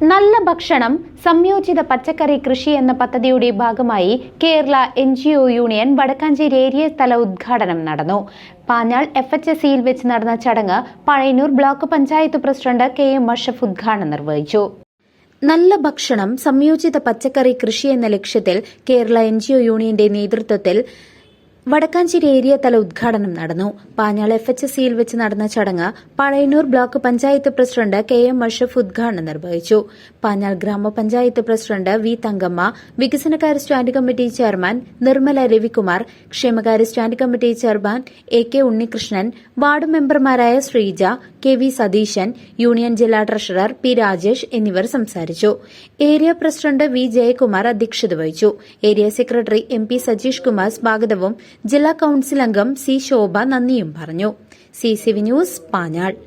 നല്ല ഭക്ഷണം സംയോജിത പച്ചക്കറി കൃഷി എന്ന പദ്ധതിയുടെ ഭാഗമായി Kerala N G O union Vadakkanchery area തല ഉദ്ഘാടനം നടന്നു. പാഞ്ഞാൾ എഫ് എച്ച് എസ് സിയിൽ വെച്ച് നടന്ന ചടങ്ങ് Pazhayannur block panchayat president K M Ashraf ഉദ്ഘാടനം നിർവഹിച്ചു. നല്ല ഭക്ഷണം സംയോജിത പച്ചക്കറി കൃഷി എന്ന ലക്ഷ്യത്തിൽ കേരള എൻ ജി ഒ യൂണിയന്റെ നേതൃത്വത്തിൽ വടക്കാഞ്ചേരി ഏരിയ തല ഉദ്ഘാടനം നടന്നു. പാഞ്ഞാൾ എഫ് എച്ച് സിയിൽ വെച്ച് നടന്ന ചടങ്ങ് Pazhayannur block panchayat president K M Ashraf ഉദ്ഘാടനം നിർവഹിച്ചു. പാഞ്ഞാൾ ഗ്രാമപഞ്ചായത്ത് പ്രസിഡന്റ് വി തങ്കമ്മ വികസനകാര്യ stand committee chairman Nirmala Ravikumar ക്ഷേമകാര്യ stand committee chairman A K Unnikrishnan ward മെമ്പർമാരായ Sreeja K V Satheesan union ജില്ലാ ട്രഷറർ പി രാജേഷ് എന്നിവർ സംസാരിച്ചു. ഏരിയ പ്രസിഡന്റ് വി ജയകുമാർ അധ്യക്ഷത വഹിച്ചു. Area secretary M P Sajeesh Kumar സ്വാഗതവും ജില്ലാ കൌൺസിൽ അംഗം സി ശോഭ നന്ദിയും പറഞ്ഞു. C C V news Panjal.